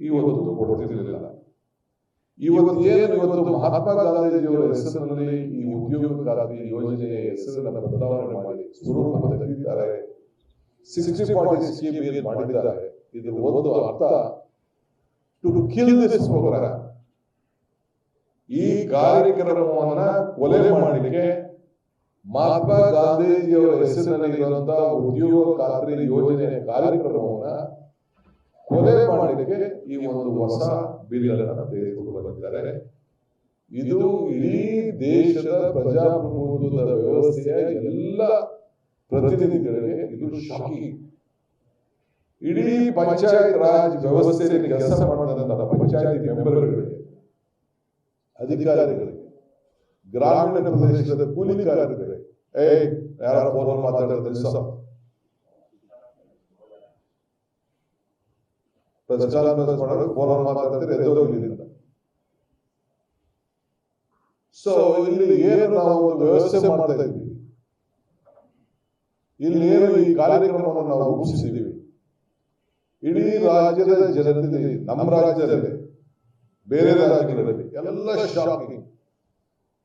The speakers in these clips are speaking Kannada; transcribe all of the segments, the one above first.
ಇವತ್ತು ಕೊಡ್ತಿರಲಿಲ್ಲ ಇವತ್ತು ಏನು ಇವತ್ತು ಮಹಾತ್ಮ ಗಾಂಧೀಜಿಯವರ ಹೆಸರಿನಲ್ಲಿ ಈ ಉದ್ಯೋಗ ಖಾತ್ರಿ ಯೋಜನೆಯ ಹೆಸರನ್ನ ಬದಲಾವಣೆ ಮಾಡಿ ಸ್ವರೂಪ ತೆಗೆದಿದ್ದಾರೆ. ಸಿಕ್ಸ್ಟಿ ಫಾರ್ಟಿ ಸ್ಕೀಮ್ ಮಾಡಿದ್ದಾರೆ? ಇದು ಒಂದು ಅರ್ಥ. ಟು ಕಿಲ್ ದಿಸ್ ಪ್ರೋಗ್ರಾಮ್ ಈ ಕಾರ್ಯಕ್ರಮವನ್ನ ಕೊಲೆ ಮಾಡಲಿಕ್ಕೆ ಮಹಾತ್ಮ ಗಾಂಧೀಜಿಯವರ ಹೆಸರಿನಲ್ಲಿ ಇರುವಂತಹ ಉದ್ಯೋಗ ಖಾತ್ರಿ ಯೋಜನೆಯ ಕಾರ್ಯಕ್ರಮವನ್ನ ಕೊಲೆ ಮಾಡಲಿಕ್ಕೆ ಈ ಒಂದು ಹೊಸ ಬಿಲ್ ತೆಗೆದುಕೊಂಡು ಬಂದಿದ್ದಾರೆ. ಇದು ಇಡೀ ದೇಶದ ಪ್ರಜಾಪ್ರಭುತ್ವದ ವ್ಯವಸ್ಥೆಯ ಎಲ್ಲ ಪ್ರತಿನಿಧಿಗಳಿಗೆ ಇದು ಶಾಕಿ ಇಡೀ ಪಂಚಾಯತ್ ರಾಜ್ ವ್ಯವಸ್ಥೆಯಲ್ಲಿ ಕೆಲಸ ಮಾಡಿದಂತಹ ಪಂಚಾಯತ್ ಮೆಂಬರ್ಗಳಿಗೆ, ಅಧಿಕಾರಿಗಳಿಗೆ, ಗ್ರಾಮೀಣ ಪ್ರದೇಶದ ಕೂಲಿಕಾರರಿಗೆ ಏ ಯಾರು ಫೋನ್ ಮಾತಾಡ್ತಾರೆ ಪ್ರಚಾರ ಮಾಡೋರು ಫೋನ್ ಮಾತಾಡ್ತಾರೆ ಸೊ ಇಲ್ಲಿ ಏನು ನಾವು ಒಂದು ವ್ಯವಸ್ಥೆ ಮಾಡ್ತಾ ಇದ್ದೀವಿ? ಇಲ್ಲಿ ಏನು ಈ ಕಾರ್ಯಕ್ರಮವನ್ನು ನಾವು ರೂಪಿಸಿದ್ದೀವಿ? ಇಡೀ ರಾಜ್ಯದ ಜನತೆಯಲ್ಲಿ ನಮ್ಮ ರಾಜ್ಯದಲ್ಲಿ ಬೇರೆ ರಾಜ್ಯಗಳಲ್ಲಿ ಎಲ್ಲ ಶಾಪಿಂಗ್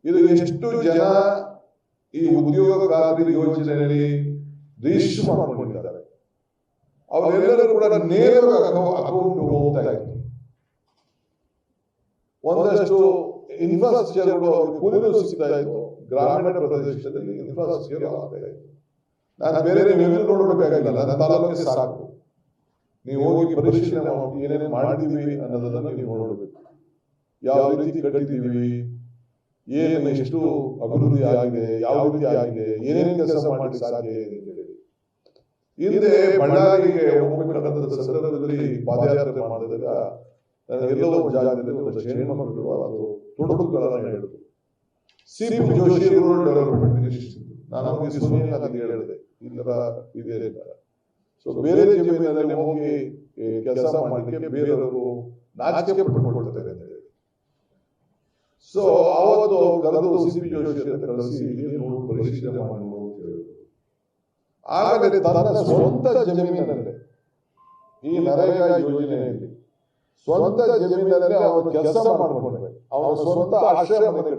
ಇದು ಎಷ್ಟು ಜನ ಈ ಉದ್ಯೋಗ ಖಾತ್ರಿ ಯೋಜನೆಯಲ್ಲಿ ರಿಜಿಸ್ಟರ್ ಮಾಡಿಕೊಂಡಿದ್ದಾರೆ? ಅವರೆಲ್ಲರೂ ಕೂಡ ನೇರವಾಗಿ ಅಕೌಂಟ್ ಹೋಗ್ತಾ ಇತ್ತು ಒಂದಷ್ಟು ಇನ್ಫ್ರಾಸ್ಟ್ರಕ್ಚರ್ಗಳು ಕೂಲಿನೂ ಸಿಗ್ತಾ ಇತ್ತು. ಗ್ರಾಮೀಣ ಪ್ರದೇಶದಲ್ಲಿ ಇನ್ಫ್ರಾಸ್ಟ್ರಕ್ಚರ್ ಆಗ್ತಾ ಇತ್ತು. ನಾನು ಬೇರೆ ನೀವೆಲ್ಲ ನೋಡಬೇಕಾಗಿಲ್ಲ, ನನ್ನ ತಾಲೂಕಿಗೆ ಸಾಕು. ನೀವು ಹೋಗಿ ಪರಿಶೀಲನೆ ಮಾಡಿ, ಏನೇನು ಮಾಡಿದೀವಿ ಅನ್ನೋದನ್ನ ನೀವು ನೋಡಬೇಕು. ಯಾವ ರೀತಿ ಕಟ್ಟಿದ್ದೀವಿ, ಏನು ಎಷ್ಟು ಅಭಿವೃದ್ಧಿ ಆಗಿದೆ, ಯಾವ ರೀತಿ ಆಗಿದೆ, ಏನೇನು ಕೆಲಸ ಮಾಡಿ ಸಾಧ್ಯ ಇದೆ ಹಿಂದೆ ಬಳ್ಳಾರಿಗೆ ಹೋಗ್ಬೇಕಾದಂತ ಸಂದರ್ಭದಲ್ಲಿ ಪಾದಯಾತ್ರೆ ಮಾಡಿದಾಗ ಎಲ್ಲೋ ಜಾಗದಲ್ಲಿ ಒಂದು ಹೆಣ್ಮಕ್ಳು ಅದು ತುಡುಕುಗಳನ್ನು ಹೇಳಿದ್ರು. C Joshi rural development minister ನಾನು ಸೋನಿಯಾ ಗಾಂಧಿ ಹೇಳಿದೆ. ಈ ತರ ಇದೆ ಸೊ ಬೇರೆ ಜಮೀನಲ್ಲಿ ಹೋಗಿ ಕೆಲಸ ಮಾಡಲಿಕ್ಕೆ ಬೇರೆಯವರು ನಾಚಿಕೆ ಪಟ್ಕೊಳ್ತಾರೆ ಅಂತ ಸೊ ಅವತ್ತು ಕರೆದು ಸಿ ಜೋಶಿ ಅಂತ ಕಳಿಸಿ ನೋಡು, ಪರಿಶೀಲನೆ ಮಾಡಿ ನೋಡು ಅಂತ ಹೇಳಿದ್ರು ಆಮೇಲೆ ತನ್ನ ಸ್ವಂತ ಜಮೀನಿನಲ್ಲಿ, ಈ ನರೇಗಾ ಯೋಜನೆಯಲ್ಲಿ ಸ್ವಂತ ಜಮೀನಿನಲ್ಲಿ ಅವನು ಕೆಲಸ ಮಾಡಿಕೊಂಡ್ರೆ, ಅವನ ಸ್ವಂತ ಆಶ್ರಯ ಮನೆ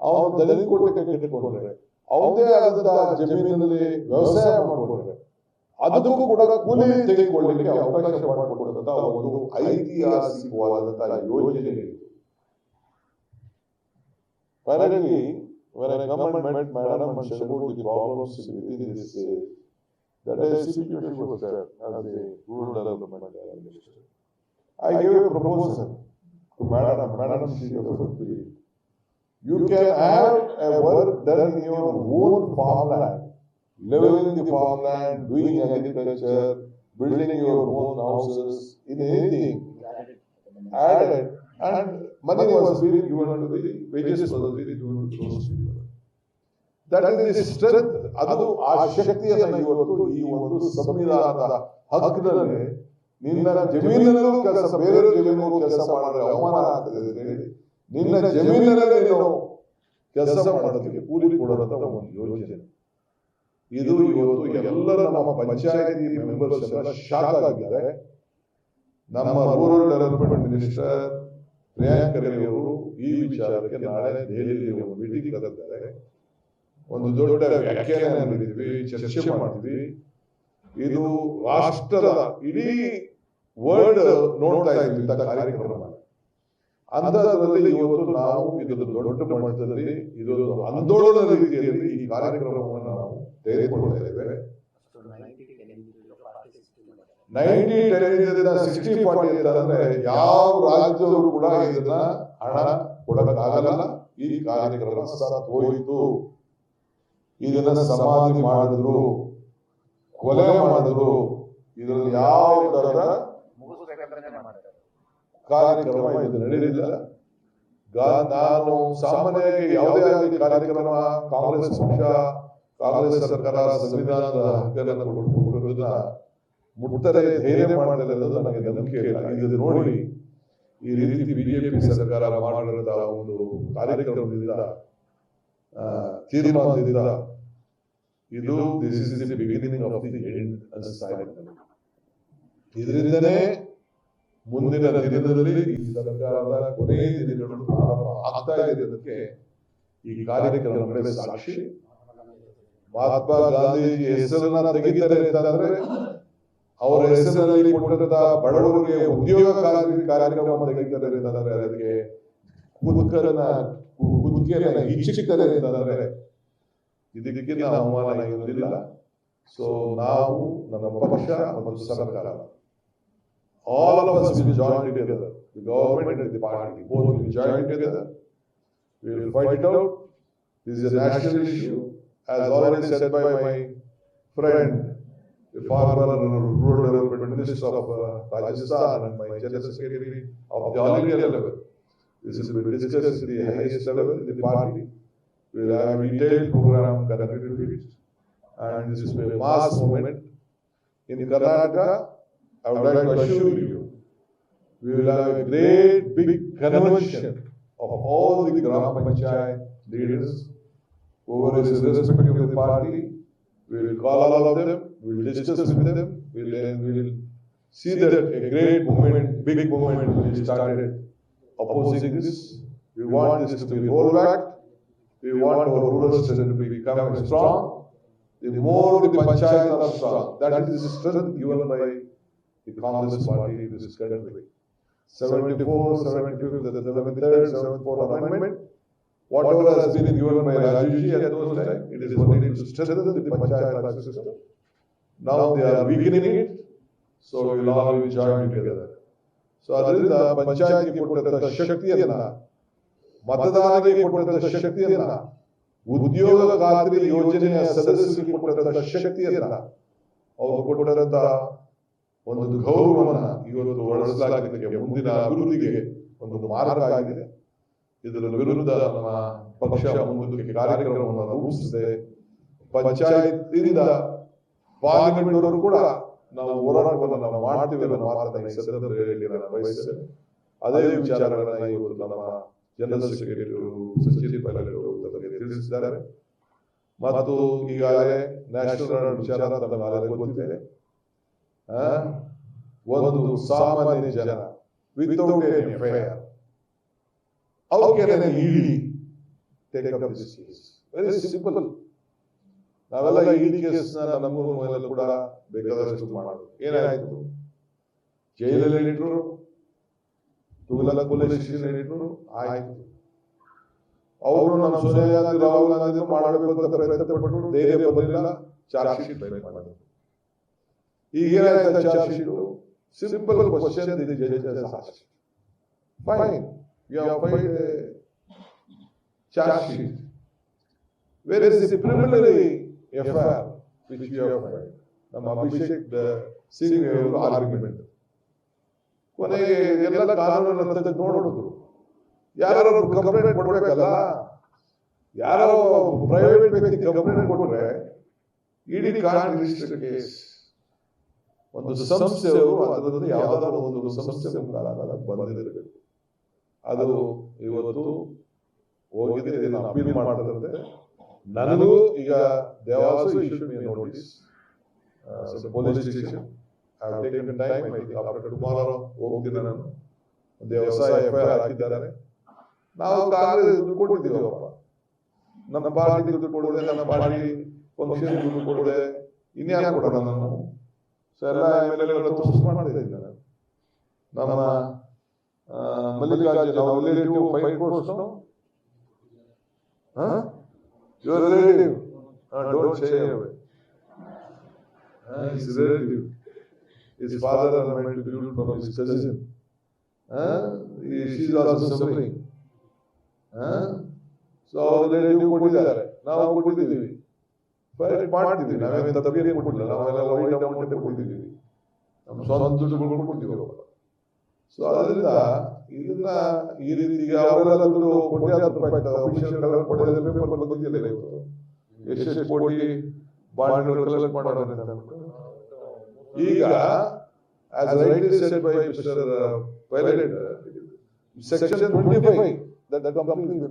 ಅವನು ದಲಿತ ಕೋಟೆ ಕಟ್ಟಿಕೊಂಡ್ರೆ ಅವನದೇ ಆದಂತಹ ಜಮೀನಿನಲ್ಲಿ ವ್ಯವಸಾಯ ಮಾಡಿಕೊಂಡ್ರೆ, ಅದಕ್ಕೂ ಕೂಡ ಕೂಲಿ ತೆಗೆದುಕೊಳ್ಳಲಿಕ್ಕೆ ಅವಕಾಶ ಮಾಡಿಕೊಡುವಂತಹ ಒಂದು ಐತಿಹಾಸಿಕವಾದಂತಹ ಯೋಜನೆ ಇದು. When I and met Madam and shared the problems within this, uh, that is CPUC was there as the rural development minister. I gave a proposal to Madam, Madam it. You can have a work done in your own farmland, living in the farmland, doing agriculture, building your own houses, in anything, added, and money was being given to the wages was being given to those people. That is the strength, ಅದು ಆ ಶಕ್ತಿಯನ್ನು ಇವತ್ತು ಈ ಒಂದು ಸಂವಿಧಾನದ ಹಕ್ಕಿನಲ್ಲಿ ನಿನ್ನ ಜಮೀನಲ್ಲೂ ಕೆಲಸ ಬೇರೆ ಜಮೀನಿಗೂ ಕೆಲಸ ಮಾಡಿದ್ರೆ ಅವಮಾನ ಆಗ್ತದೆ ಅಂತ ಹೇಳಿ. ನಿನ್ನ ಜಮೀನಿನಲ್ಲೇ ನೀನು ಕೆಲಸ ಮಾಡೋದಕ್ಕೆ ಕೂಲಿ ಕೊಡುವಂತ ಒಂದು ಯೋಜನೆ. ಇದು ಇವತ್ತು ಎಲ್ಲರ ನಮ್ಮ ಪಂಚಾಯತಿ ಮೆಂಬರ್ಸ್ ಎಲ್ಲ ಶಾಕ್ ಆಗಿದ್ದಾರೆ. ನಮ್ಮ rural development minister Priyank Kharge ಈ ವಿಚಾರಕ್ಕೆ ನಾಳೆ ದೆಹಲಿಯಲ್ಲಿ ಒಂದು ಮೀಟಿಂಗ್ ಕರೆದಿದ್ದಾರೆ. ಒಂದು ದೊಡ್ಡ ವ್ಯಾಖ್ಯಾನ ನೀಡಿದ್ವಿ, ಚರ್ಚೆ ಮಾಡಿದ್ವಿ. ಇದು ರಾಷ್ಟ್ರದ ಇಡೀ ವರ್ಲ್ಡ್ ನೋಡ್ತಾ ಇದ್ವಿ ಕಾರ್ಯಕ್ರಮ. ಅಂಥದ್ರಲ್ಲಿ ಇವತ್ತು ನಾವು ಇದೊಂದು ದೊಡ್ಡ ಮಟ್ಟದಲ್ಲಿ, ಇದೊಂದು ಆಂದೋಲನ ರೀತಿಯಲ್ಲಿ ಈ ಕಾರ್ಯಕ್ರಮವನ್ನು ನಾವು ತೆಗೆದುಕೊಳ್ತಾ ನೈಂಟಿ ಟೆನ್ ಸಿಕ್ಸ್ಟಿ ಫಾರ್ಟಿ ಅಂತಂದ್ರೆ ಯಾವ ರಾಜ್ಯದವರು ಕೂಡ ಇದನ್ನ ಹಣ ಕೊಡಕ್ಕಾಗಲ್ಲ. ಈ ಕಾರ್ಯಕ್ರಮ ಸತ್ ಹೋಯಿತು. ಇದನ್ನ ಸಮಾಧಿ ಮಾಡಿದ್ರು, ಕೊಲೆ ಮಾಡಿದ್ರು. ಇದರಲ್ಲಿ ಯಾವ ತರ ಕಾರ್ಯಕ್ರಮ ಇದು ನಡೆಯಲಿಲ್ಲ ನಾನು ಸಾಮಾನ್ಯವಾಗಿ ಯಾವುದೇ ಆಗಲಿ ಕಾರ್ಯಕ್ರಮ, ಕಾಂಗ್ರೆಸ್ ಪಕ್ಷ, ಕಾಂಗ್ರೆಸ್ ಸರ್ಕಾರ ಸಂವಿಧಾನದ ಹಕ್ಕನ್ನು ಕೊಡುವುದನ್ನ ಮುಟ್ಟರೆ ಧೈರ್ಯ ಮಾಡಲಿಲ್ಲ ಅನ್ನೋದು ನನಗೆ ನಂಬಿಕೆ ಇಲ್ಲ ಇದು ನೋಡಿ, ಈ ರೀತಿ ಬಿಜೆಪಿ ಸರ್ಕಾರ ಮಾಡಿರುವಂತಹ ಒಂದು ಕಾರ್ಯಕ್ರಮದಿಂದ ತೀರ್ಮಾನದಿಂದ ಇದು this is the beginning of the end ಅನ್ಸ್ತಾ ಇದೆ. ಇದರಿಂದನೇ ಮುಂದಿನ ದಿನದಲ್ಲಿ ಈ ಸರ್ಕಾರದ ಕೊನೆಯ ದಿನಗಳು ಆಗ್ತಾ ಇದೆ ಅದಕ್ಕೆ ಈ ಕಾರ್ಯಕ್ರಮ ನಡೆದ ಸಾಕ್ಷಿ ಮಹಾತ್ಮ ಗಾಂಧೀಜಿ ಹೆಸರನ್ನ ತೆಗಿತಾರೆ ಅಂತಂದ್ರೆ ಅವರ ಹೆಸರಿನಲ್ಲಿ ಕೊಟ್ಟಂತಹ ಬಡವರಿಗೆ ಉದ್ಯೋಗ ಕಾರ್ಯಕ್ರಮ ಅದಕ್ಕೆ ಕುದುಕರನ ಕುದುಕಿಯರನ್ನ ಇಚ್ಛಿಸಿದ್ದಾರೆ ಅಂತಂದ್ರೆ ಇದಕ್ಕಿಂತ ಅವಮಾನ ಇರಲಿಲ್ಲ ಸೊ ನಾವು ನಮ್ಮ ಪಕ್ಷ ಮತ್ತು ಸರ್ಕಾರ all of us will joint together government former rural development minister of uh, Rajasthan and my general secretary of the all India level. This is will be discussed at the highest level in the party. We will have a detailed program conducted to it. And this is a mass movement. In Karnataka, I would like to assure you, we will have a great big convention of all the Gram Panchayat leaders, whoever is irrespective of the party, we will call all of them, we will discuss with them, we will, we will see that a great movement, big movement will started opposing this. We want this to be rolled back, we want our rural strength to become strong. The more the panchayat are strong, that is the strength given by the Congress party in this country. Seventy-four, seventy-fifth, seventy-third, seventy-fourth amendment, whatever has been given by Rajuji at those times, it is only to strengthen the panchayat system. Now they are weakening it, so we will all will join together. So ಅದರಿಂದ ಪಂಚಾಯತ್ಗೆ ಕೊಟ್ಟಂತಹ ಶಕ್ತಿಯನ್ನ ಮತದಾರರಿಗೆ ಕೊಟ್ಟಂತಹ ಶಕ್ತಿಯನ್ನ ಉದ್ಯೋಗ ಖಾತ್ರಿ ಯೋಜನೆಯ ಸದಸ್ಯರಿಗೆ ಕೊಟ್ಟಂತಹ ಶಕ್ತಿಯನ್ನ ಅವರು ಕೊಟ್ಟಂತಹ ಒಂದು ಗೌರವವನ್ನ ಇವತ್ತು ಬಳಸಲಾಗಿದೆ ಮುಂದಿನ ಅಭಿವೃದ್ಧಿಗೆ ಒಂದು ಮಾರ್ಗ ಆಗಿದೆ. ಇದರ ವಿರುದ್ಧ ನಮ್ಮ ಪಕ್ಷ ಮುಂದಕ್ಕೆ ಕಾರ್ಯಕ್ರಮವನ್ನು ರೂಪಿಸಿದೆ. ಪಂಚಾಯತ್ ಪಾರ್ಲಿಮೆಂಟ್ ಅವರು ಕೂಡ ನಾವು ಹೋರಾಟವನ್ನು ನಾವು ಮಾಡ್ತೀವಿ ಅನ್ನೋ ಮಾತನ್ನ ಈ ಸಂದರ್ಭದಲ್ಲಿ ನಾನು ಬಯಸ್ತೇನೆ. ಅದೇ ವಿಚಾರಗಳನ್ನ ಇವತ್ತು ನಮ್ಮ ಜನರಲ್ ಸೆಕ್ರೆಟರಿ ಸಚಿನ್ ಪೈಲಟ್ ಅವರು ತಿಳಿಸಿದ್ದಾರೆ. ಮತ್ತು ಈಗಾಗಲೇ ನ್ಯಾಷನಲ್ ವಿಚಾರ ಗೊತ್ತಿದೆ. ಆ, ಒಂದು ಸಾಮಾನ್ಯ ಜನ without an FIR how can an ED take up this case very simple ನಾವೆಲ್ಲ ಇಡಿ ಕೇಸ್ನ ನಮಗೂ ಮೊದಲು ಕೂಡ ಬೇಕಾದಷ್ಟು ಮಾಡೋದು ಏನಾಯ್ತು? ಜೈಲಲ್ಲಿ ಇಟ್ಟರು ತುಗಲಕ್ ಪೊಲೀಸ್ ಸ್ಟೇಷನ್ ಇಟ್ಟರು ಆಯ್ತು. ಅವರು ನಮ್ಮ ಸೋನಿಯಾ ಗಾಂಧಿ ರಾಹುಲ್ ಗಾಂಧಿ ಮಾಡಬೇಕು ಅಂತ ಪ್ರಯತ್ನ ಪಟ್ಟರು ಧೈರ್ಯ ಬರಲಿಲ್ಲ ಚಾರ್ಜ್ ಶೀಟ್ ಮಾಡಿದ್ರು. ಈಗ ಏನಾಯ್ತು charge sheet simple question the judges ask fine you have filed charge sheet where is the preliminary FIR which you have ನಮ್ಮ ಅಭಿಷೇಕ್ ಸಿಂಗ್ ಅವರು ಆರ್ಗ್ಯುಮೆಂಟ್ ಕೊನೆಗೆ ಎಲ್ಲ ಕಾನೂನನ್ನು ತೆಗೆದು ನೋಡಿದ್ರು ಯಾರು ಕಂಪ್ಲೇಂಟ್ ಕೊಡ್ಬೇಕಲ್ಲ? ಯಾರೋ ಪ್ರೈವೇಟ್ ವ್ಯಕ್ತಿ ಕಂಪ್ಲೇಂಟ್ ಕೊಟ್ರೆ ಇಡೀ ಕಾನೂನು ರಿಜಿಸ್ಟರ್ ಕೇಸ್ ಒಂದು ಸಂಸ್ಥೆಯವರು ಅದರಲ್ಲಿ ಯಾವ್ದಾದ್ರು ಒಂದು ಸಂಸ್ಥೆ ಮುಖಾಂತರ ಬಂದಿರಬೇಕು. ಅದು ಇವತ್ತು ಹೋಗಿದೆ ಇದನ್ನು ಅಪೀಲ್ ಮಾಡ್ತಾರೆ ನನಗೂ ಈಗ May notice police station I have taken time I think after tomorrow ಹೋಗ್ತೀನಿ ನಾನು. ದೇವಸಾಯ ಎಫ್ ಐ ಆರ್ ಹಾಕಿದ್ದಾರೆ. ನಾವು ಕಾಂಗ್ರೆಸ್ ದುಡ್ಡು ಕೊಟ್ಟಿದ್ದೀವಪ್ಪ ನಮ್ಮ ಪಾರ್ಟಿ ದುಡ್ಡು ಕೊಡದೆ ನಮ್ಮ ಪಾರ್ಟಿ ಫಂಕ್ಷನ್ ದುಡ್ಡು ಕೊಡದೆ ಇನ್ಯಾರು ಕೊಡೋಣ ನಾನು ಸೊ ಎಲ್ಲ ಎಂ ಎಲ್ ಎಗಳು ನಮ್ಮ ನಾನು ಆ, ಮಲ್ಲಿಕಾರ್ಜುನ ಅವ್ರ relative five crores your relative don't say away his relative his father might be from his cousin huh? She is also suffering. Huh? So ಅವ್ರ ರಿಲೇಟಿವ್ ಕೊಟ್ಟಿದ್ದಾರೆ ನಾವು ಕೊಟ್ಟಿದ್ದೀವಿ ಫೈಟ್ ಮಾಡ್ತೀವಿ ನಾವೇನು ತಪ್ಪಿಗೆ ಕೊಟ್ಟಿಲ್ಲ ನಾವೆಲ್ಲ ವೈಟ್ ಅಮೌಂಟ್ ಕೊಟ್ಟಿದ್ದೀವಿ ನಮ್ಮ ಸ್ವಂತ ದುಡ್ಡುಗಳು ಕೊಟ್ಟಿದ್ದೀವಿ ಸೊ ಅದರಿಂದ ಇದನ್ನ ಈ ರೀತಿ ಅವರೆಲ್ಲರೂ ಪڈیاತ್ ಪ್ರಾಜೆಕ್ಟ್ ಪೇಪರ್ ಬಂದಿದೆ ಇಲ್ಲಿ ಇವರು ಎಸ್ಎಸ್ ಕೋಡಿ ಈಗ as by mister Pilot section 25 that was coming to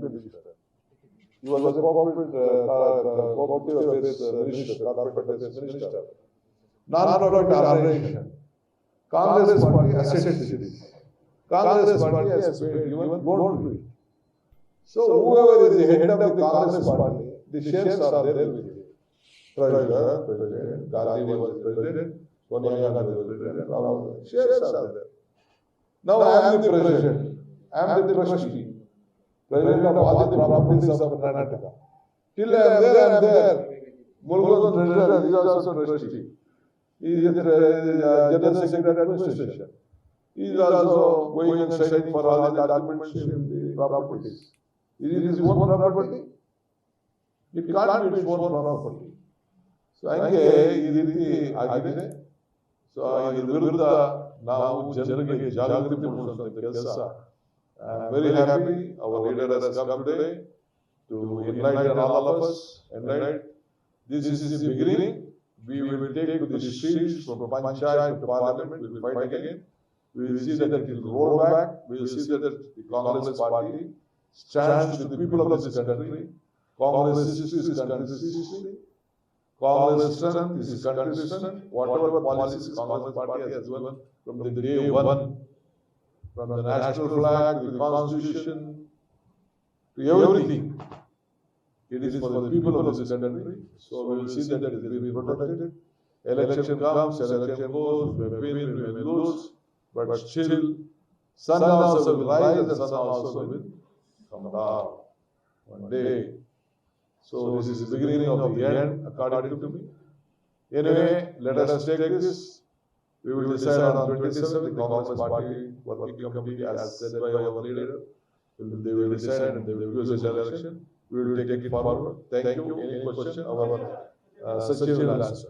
Congress party assisted is Congress party has given gold to it. So whoever is the head of the Congress party, the shares are there with you. Treasurer, President, Gandhi was President, Sonia Gandhi was President, Rahul, shares are there. Now I am the President, I am the trustee, President of all the properties of Karnataka. Till I am there, I am there. Mulgoon Treasurer is also trustee. He is the uh, General Secretary Administration. He is also going and signing for all the documents in the properties. Is it his own property? It can't be its own property. So ಹಂಗೆ ಈ ರೀತಿ ಆಗಿದೆ ಸೊ ಇದ್ರ ವಿರುದ್ಧ ನಾವು ಜನರಿಗೆ ಜಾಗೃತಿ ಮೂಡಿಸುವಂತ ಕೆಲಸ very happy our leader has come today to enlighten all of us enlighten this is the beginning we will take to the streets from panchayat to parliament we will fight again we will see that it will roll back we will see that the congress party stands with the people of this country congress is this country's history Congress strength, this is country's strength, whatever policies Congress party has given from the day one, from the national flag, to the constitution, to everything. It is for the people of this country, so we will see that it will be protected. Election comes, election goes, we win, we lose, but still, sun also will rise and sun also will come down one day. So this is the beginning of the end, according to me. Anyway, let us take this. We will decide on twenty-seventh, the Congress party, working committee as said by our leader. They will decide and they will use this election. We will take it forward. Thank you. Any question, our uh, Sachin will answer.